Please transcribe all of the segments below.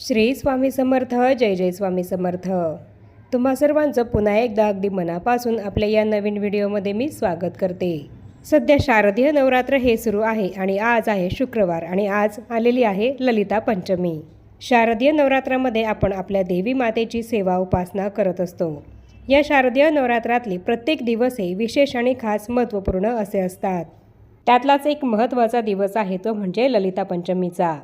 श्री स्वामी समर्थ जय जय स्वामी समर्थ. तुम्हा सर्वांचं पुन्हा एकदा अगदी मनापासून आपल्या या नवीन व्हिडिओमध्ये मी स्वागत करते. सध्या शारदीय नवरात्र हे सुरू आहे आणि आज आहे शुक्रवार आणि आज आलेली आहे ललिता पंचमी. शारदीय नवरात्रामध्ये आपण आपल्या देवी मातेची सेवा उपासना करत असतो. या शारदीय नवरात्रातले प्रत्येक दिवस हे विशेष आणि खास महत्त्वपूर्ण असे असतात. त्यातलाच एक महत्त्वाचा दिवस आहे तो म्हणजे ललिता पंचमीचा.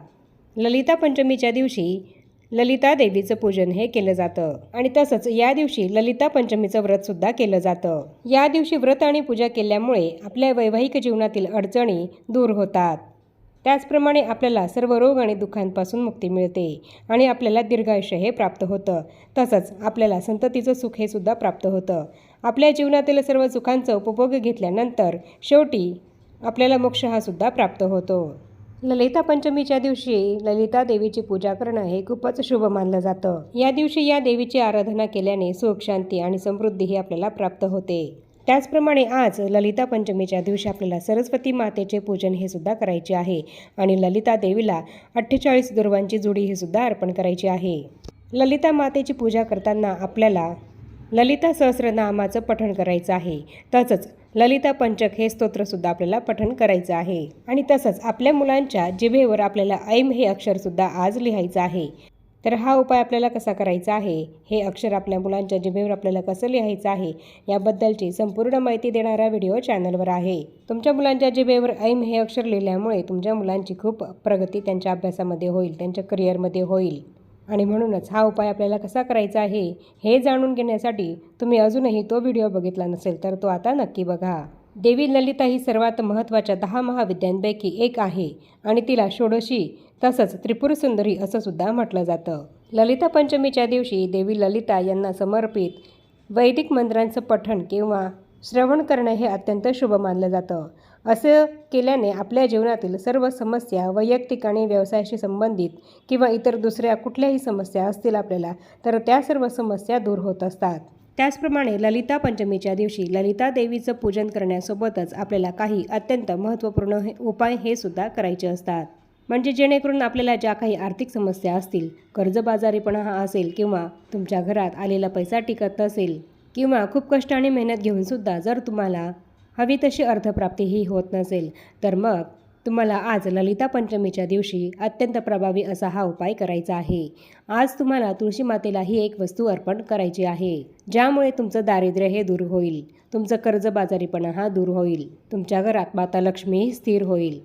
ललिता पंचमीच्या दिवशी ललिता देवीचं पूजन हे केलं जातं. आणि तसंच या दिवशी ललिता पंचमीचं व्रतसुद्धा केलं जातं. या दिवशी व्रत आणि पूजा केल्यामुळे आपल्या वैवाहिक जीवनातील अडचणी दूर होतात. त्याचप्रमाणे आपल्याला सर्व रोग आणि दुःखांपासून मुक्ती मिळते आणि आपल्याला दीर्घायुष्य हे प्राप्त होतं. तसंच आपल्याला संततीचं सुख हे सुद्धा प्राप्त होतं. आपल्या जीवनातील सर्व सुखांचा उपभोग घेतल्यानंतर शेवटी आपल्याला मोक्ष हा सुद्धा प्राप्त होतो. ललिता पंचमीच्या दिवशी ललिता देवीची पूजा करणं हे खूपच शुभ मानलं जातं. या दिवशी या देवीची आराधना केल्याने सुख शांती आणि समृद्धी ही आपल्याला प्राप्त होते. त्याचप्रमाणे आज ललिता पंचमीच्या दिवशी आपल्याला सरस्वती मातेचे पूजन हे सुद्धा करायचे आहे आणि ललिता देवीला अठ्ठेचाळीस दुर्वांची जुडी ही सुद्धा अर्पण करायची आहे. ललिता मातेची पूजा करताना आपल्याला ललिता सहस्रनामाचं पठण करायचं आहे. तसंच ललिता पंचक हे स्तोत्रसुद्धा आपल्याला पठण करायचं आहे. आणि तसंच आपल्या मुलांच्या जिभेवर आपल्याला ऐम हे अक्षरसुद्धा आज लिहायचं आहे. तर हा उपाय आपल्याला कसा करायचा आहे? हे अक्षर आपल्या मुलांच्या जिभेवर आपल्याला कसं लिहायचं आहे? याबद्दलची संपूर्ण माहिती देणारा व्हिडिओ चॅनलवर आहे. तुमच्या मुलांच्या जिभेवर ऐम हे अक्षर लिहिल्यामुळे तुमच्या मुलांची खूप प्रगती त्यांच्या अभ्यासामध्ये होईल त्यांच्या करिअरमध्ये होईल. आणि म्हणूनच हा उपाय आपल्याला कसा करायचा आहे हे जाणून घेण्यासाठी तुम्ही अजूनही तो व्हिडिओ बघितला नसेल तर तो आता नक्की बघा. देवी ललिता ही सर्वात महत्त्वाच्या दहा महाविद्यांपैकी एक आहे आणि तिला षोडशी तसंच त्रिपुरसुंदरी असं सुद्धा म्हटलं जातं. ललिता पंचमीच्या दिवशी देवी ललिता यांना समर्पित वैदिक मंत्रांचं पठण किंवा श्रवण करणं हे अत्यंत शुभ मानलं जातं. असं केल्याने आपल्या जीवनातील सर्व समस्या वैयक्तिक आणि व्यवसायाशी संबंधित किंवा इतर दुसऱ्या कुठल्याही समस्या असतील आपल्याला तर त्या सर्व समस्या दूर होत असतात. त्याचप्रमाणे ललिता पंचमीच्या दिवशी ललिता देवीचं पूजन करण्यासोबतच आपल्याला काही अत्यंत महत्त्वपूर्ण हे उपाय हे सुद्धा करायचे असतात. म्हणजे जेणेकरून आपल्याला ज्या काही आर्थिक समस्या असतील कर्जबाजारीपणा हा असेल किंवा तुमच्या घरात आलेला पैसा टिकत नसेल किंवा खूप कष्ट आणि मेहनत घेऊनसुद्धा जर तुम्हाला हवी तशी अर्थप्राप्तीही होत नसेल तर मग तुम्हाला आज ललिता पंचमीच्या दिवशी अत्यंत प्रभावी असा हा उपाय करायचा आहे. आज तुम्हाला तुळशी मातेला ही एक वस्तू अर्पण करायची आहे ज्यामुळे तुमचं दारिद्र्य हे दूर होईल तुमचं कर्जबाजारीपणा हा दूर होईल तुमच्या घरात माता लक्ष्मी स्थिर होईल.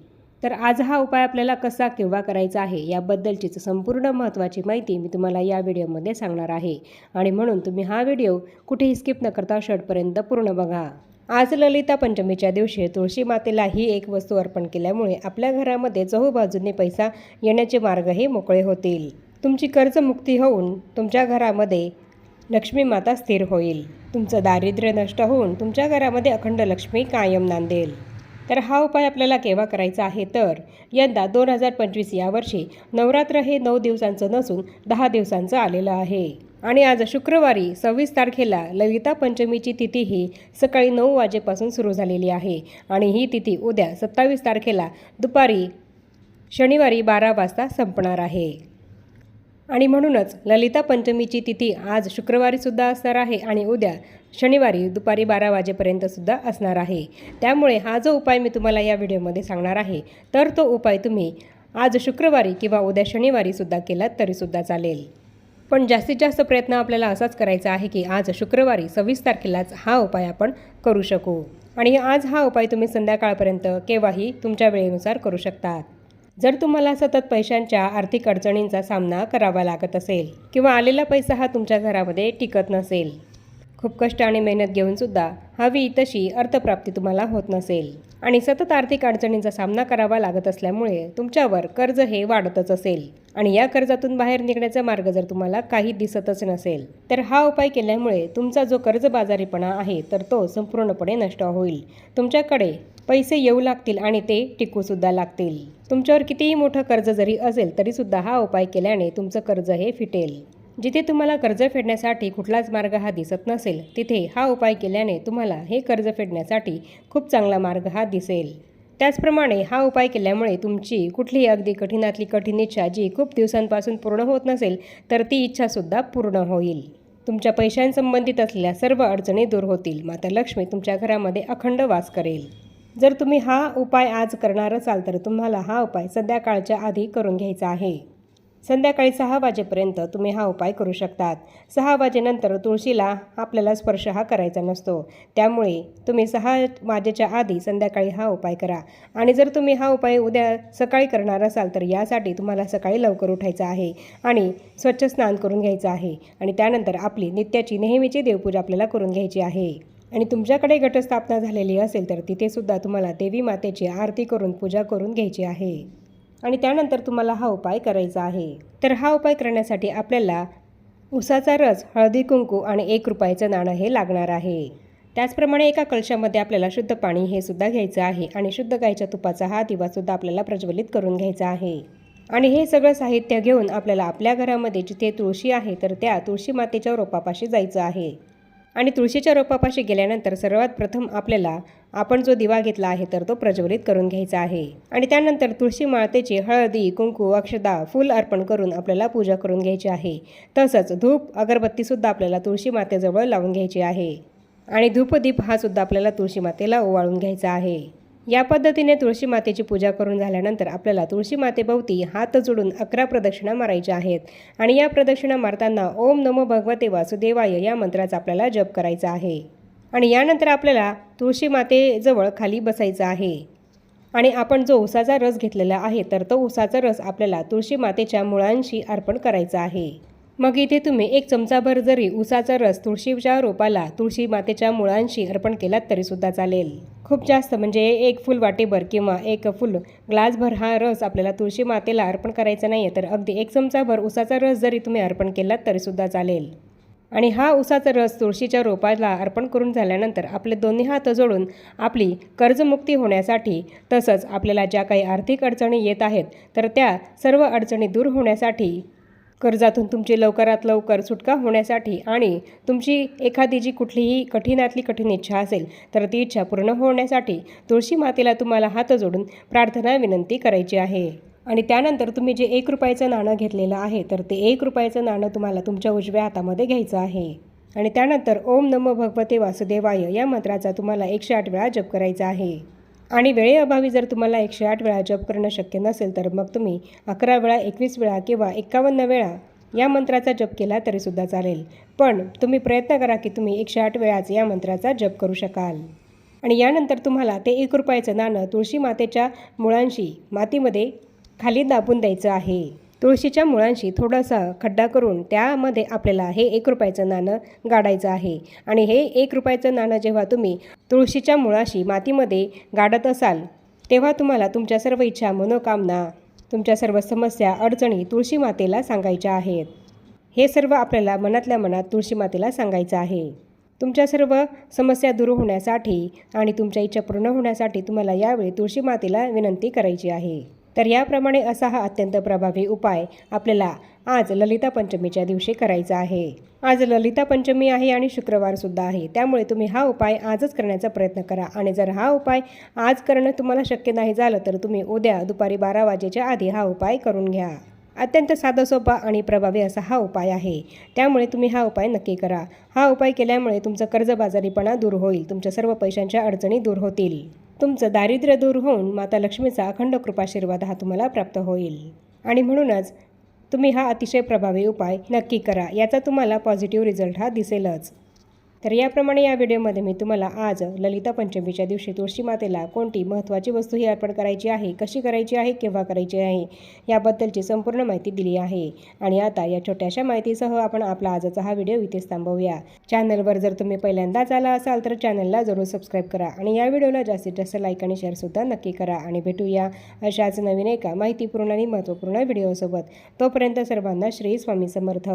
तर आज हा उपाय आपल्याला कसा केव्हा करायचा आहे याबद्दलचीच संपूर्ण महत्त्वाची माहिती मी तुम्हाला या व्हिडिओमध्ये सांगणार आहे. आणि म्हणून तुम्ही हा व्हिडिओ कुठेही स्किप न करता शेवटपर्यंत पूर्ण बघा. आज ललिता पंचमीच्या दिवशी तुळशी मातेला ही एक वस्तू अर्पण केल्यामुळे आपल्या घरामध्ये चहूबाजूने पैसा येण्याचे मार्ग हे मोकळे होतील. तुमची कर्जमुक्ती होऊन तुमच्या घरामध्ये लक्ष्मी माता स्थिर होईल. तुमचं दारिद्र्य नष्ट होऊन तुमच्या घरामध्ये अखंड लक्ष्मी कायम नांदेल. तर हा उपाय आपल्याला केव्हा करायचा आहे? तर यंदा दोन हजार पंचवीस यावर्षी नवरात्र हे नऊ दिवसांचं नसून दहा दिवसांचं आलेलं आहे. आणि आज शुक्रवारी सव्वीस तारखेला ललिता पंचमीची तिथी ही सकाळी नऊ वाजेपासून सुरू झालेली आहे. आणि ही तिथी उद्या सत्तावीस तारखेला दुपारी शनिवारी बारा वाजता संपणार आहे. आणि म्हणूनच ललिता पंचमीची तिथी आज शुक्रवारीसुद्धा असणार आहे आणि उद्या शनिवारी दुपारी बारा वाजेपर्यंतसुद्धा असणार आहे. त्यामुळे हा जो उपाय मी तुम्हाला या व्हिडिओमध्ये सांगणार आहे तर तो उपाय तुम्ही आज शुक्रवारी किंवा उद्या शनिवारीसुद्धा केलात तरीसुद्धा चालेल. पण जास्तीत जास्त प्रयत्न आपल्याला असाच करायचा आहे की आज शुक्रवारी सव्वीस तारखेलाच हा उपाय आपण करू शकू. आणि आज हा उपाय तुम्ही संध्याकाळपर्यंत केव्हाही तुमच्या वेळेनुसार करू शकतात. जर तुम्हाला सतत पैशांच्या आर्थिक अडचणींचा सामना करावा लागत असेल किंवा आलेला पैसा हा तुमच्या घरामध्ये टिकत नसेल खूप कष्ट आणि मेहनत घेऊनसुद्धा हवी तशी अर्थप्राप्ती तुम्हाला होत नसेल. आणि सतत आर्थिक अडचणींचा सामना करावा लागत असल्यामुळे तुमच्यावर कर्ज हे वाढतच असेल. आणि या कर्जातून बाहेर निघण्याचा मार्ग जर तुम्हाला काही दिसतच नसेल तर हा उपाय केल्यामुळे तुमचा जो कर्जबाजारीपणा आहे तर तो संपूर्णपणे नष्ट होईल. तुमच्याकडे पैसे येऊ लागतील आणि ते टिकूसुद्धा लागतील. तुमच्यावर कितीही मोठं कर्ज जरी असेल तरीसुद्धा हा उपाय केल्याने तुमचं कर्ज हे फिटेल. जिथे तुम्हाला कर्ज फेडण्यासाठी कुठलाच मार्ग हा दिसत नसेल तिथे हा उपाय केल्याने तुम्हाला हे कर्ज फेडण्यासाठी खूप चांगला मार्ग हा दिसेल. त्याचप्रमाणे हा उपाय केल्यामुळे तुमची कुठलीही अगदी कठीणातली कठीण इच्छा जी खूप दिवसांपासून पूर्ण होत नसेल तर ती इच्छासुद्धा पूर्ण होईल. तुमच्या पैशांसंबंधित असलेल्या सर्व अडचणी दूर होतील. माता लक्ष्मी तुमच्या घरामध्ये अखंड वास करेल. जर तुम्ही हा उपाय आज करणार असाल तर तुम्हाला हा उपाय संध्याकाळच्या आधी करून घ्यायचा आहे. संध्याकाळी सहा वाजेपर्यंत तुम्ही हा उपाय करू शकतात. सहा वाजेनंतर तुळशीला आपल्याला स्पर्श हा करायचा नसतो. त्यामुळे तुम्ही सहा वाजेच्या आधी संध्याकाळी हा उपाय करा. आणि जर तुम्ही हा उपाय उद्या सकाळी करणार असाल तर यासाठी तुम्हाला सकाळी लवकर उठायचं आहे आणि स्वच्छ स्नान करून घ्यायचं आहे. आणि त्यानंतर आपली नित्याची नेहमीची देवपूजा आपल्याला करून घ्यायची आहे. आणि तुमच्याकडे घटस्थापना झालेली असेल तर तिथेसुद्धा तुम्हाला देवी मातेची आरती करून पूजा करून घ्यायची आहे. आणि त्यानंतर तुम्हाला हा उपाय करायचा आहे. तर हा उपाय करण्यासाठी आपल्याला उसाचा रस हळदी कुंकू आणि एक रुपयाचं नाणं हे लागणार आहे. त्याचप्रमाणे एका कलशामध्ये आपल्याला शुद्ध पाणी हे सुद्धा घ्यायचं आहे आणि शुद्ध गाईच्या तुपाचा हा दिवासुद्धा आपल्याला प्रज्वलित करून घ्यायचा आहे. आणि हे सगळं साहित्य घेऊन आपल्याला आपल्या घरामध्ये जिथे तुळशी आहे तर त्या तुळशी मातेच्या रोपापाशी जायचं आहे. आणि तुळशीच्या रोपापाशी गेल्यानंतर सर्वात प्रथम आपल्याला आपण जो दिवा घेतला आहे तर तो प्रज्वलित करून घ्यायचा आहे. आणि त्यानंतर तुळशी माळतेची हळदी कुंकू अक्षदा फूल अर्पण करून आपल्याला पूजा करून घ्यायची आहे. तसंच धूप अगरबत्तीसुद्धा आपल्याला तुळशी मातेजवळ लावून घ्यायची आहे. आणि धूपदीप हा सुद्धा आपल्याला तुळशी मातेला ओवाळून घ्यायचा आहे. या पद्धतीने तुळशी मातेची पूजा करून झाल्यानंतर आपल्याला तुळशी मातेभोवती हात जोडून अकरा प्रदक्षिणा मारायच्या आहेत. आणि या प्रदक्षिणा मारताना ओम नमो भगवते वासुदेवाय या मंत्राचा आपल्याला जप करायचा आहे. आणि यानंतर आपल्याला तुळशी मातेजवळ खाली बसायचं आहे. आणि आपण जो उसाचा रस घेतलेला आहे तर तो उसाचा रस आपल्याला तुळशी मातेच्या मुळांशी अर्पण करायचा आहे. मग इथे तुम्ही एक चमचाभर जरी उसाचा रस तुळशीच्या रोपाला तुळशी मातेच्या मुळांशी अर्पण केलात तरीसुद्धा चालेल. खूप जास्त म्हणजे एक फुल वाटीभर किंवा एक फुल ग्लासभर हा रस आपल्याला तुळशी मातेला अर्पण करायचा नाही आहे तर अगदी एक चमचाभर उसाचा रस जरी तुम्ही अर्पण केलात तरीसुद्धा चालेल. आणि हा उसाचा रस तुळशीच्या रोपाला अर्पण करून झाल्यानंतर आपले दोन्ही हात जोडून आपली कर्जमुक्ती होण्यासाठी तसंच आपल्याला ज्या काही आर्थिक अडचणी येत आहेत तर त्या सर्व अडचणी दूर होण्यासाठी कर्जातून तुमची लवकरात लवकर सुटका होण्यासाठी आणि तुमची एखादी जी कुठलीही कठीणातली कठीण इच्छा असेल तर ती इच्छा पूर्ण होण्यासाठी तुळशी मातेला तुम्हाला हात जोडून प्रार्थना विनंती करायची आहे. आणि त्यानंतर तुम्ही जे एक रुपयाचं नाणं घेतलेलं आहे तर ते एक रुपयाचं नाणं तुम्हाला तुमच्या उजव्या हातामध्ये घ्यायचं आहे. आणि त्यानंतर ओम नमो भगवते वासुदेवाय या मंत्राचा तुम्हाला एकशे आठ वेळा जप करायचा आहे. आणि वेळेअभावी जर तुम्हाला एकशे आठ वेळा जप करणं शक्य नसेल तर मग तुम्ही अकरा वेळा एकवीस वेळा किंवा एकावन्न वेळा या मंत्राचा जप केला तरीसुद्धा चालेल. पण तुम्ही प्रयत्न करा की तुम्ही एकशे आठ वेळाच या मंत्राचा जप करू शकाल. आणि यानंतर तुम्हाला ते एक रुपयाचं नाणं तुळशी मातेच्या मुळांशी मातीमध्ये खाली दाबून द्यायचं आहे. तुळशीच्या मुळांशी थोडासा खड्डा करून त्यामध्ये आपल्याला हे एक रुपयाचं नाणं गाडायचं आहे. आणि हे एक रुपयाचं नाणं जेव्हा तुम्ही तुळशीच्या मुळाशी मातीमध्ये गाडत असाल तेव्हा तुम्हाला तुमच्या सर्व इच्छा मनोकामना तुमच्या सर्व समस्या अडचणी तुळशी मातेला सांगायच्या आहेत. हे सर्व आपल्याला मनातल्या मनात तुळशी मातेला सांगायचं आहे. तुमच्या सर्व समस्या दूर होण्यासाठी आणि तुमच्या इच्छा पूर्ण होण्यासाठी तुम्हाला यावेळी तुळशी मातेला विनंती करायची आहे. तर याप्रमाणे असा हा अत्यंत प्रभावी उपाय आपल्याला आज ललिता पंचमीच्या दिवशी करायचा आहे. आज ललिता पंचमी आहे आणि शुक्रवारसुद्धा आहे. त्यामुळे तुम्ही हा उपाय आजच करण्याचा प्रयत्न करा. आणि जर हा उपाय आज करणं तुम्हाला शक्य नाही झालं तर तुम्ही उद्या दुपारी बारा वाजेच्या आधी हा उपाय करून घ्या. अत्यंत साधा सोपा आणि प्रभावी असा हा उपाय आहे. त्यामुळे तुम्ही हा उपाय नक्की करा. हा उपाय केल्यामुळे तुमचं कर्जबाजारीपणा दूर होईल. तुमच्या सर्व पैशांच्या अडचणी दूर होतील. तुमचं दारिद्र्य दूर होऊन माता लक्ष्मीचा अखंड कृपाशीर्वाद हा तुम्हाला प्राप्त होईल. आणि म्हणूनच तुम्ही हा अतिशय प्रभावी उपाय नक्की करा याचा तुम्हाला पॉझिटिव्ह रिझल्ट हा दिसेलच. तर याप्रमाणे या व्हिडिओमध्ये मी तुम्हाला आज ललिता पंचमीच्या दिवशी तुळशी मातेला कोणती महत्त्वाची वस्तू ही अर्पण करायची आहे कशी करायची आहे केव्हा करायची आहे याबद्दलची संपूर्ण माहिती दिली आहे. आणि आता या छोट्याशा माहितीसह आपण आपला आजचा हा व्हिडिओ इथेच थांबवूया. चॅनलवर जर तुम्ही पहिल्यांदाच आला असाल तर चॅनलला जरूर सबस्क्राईब करा आणि या व्हिडिओला जास्तीत जास्त लाईक आणि शेअरसुद्धा नक्की करा आणि भेटूया अशाच नवीन एका माहितीपूर्ण आणि महत्त्वपूर्ण व्हिडिओसोबत. तोपर्यंत सर्वांना श्री स्वामी समर्थ.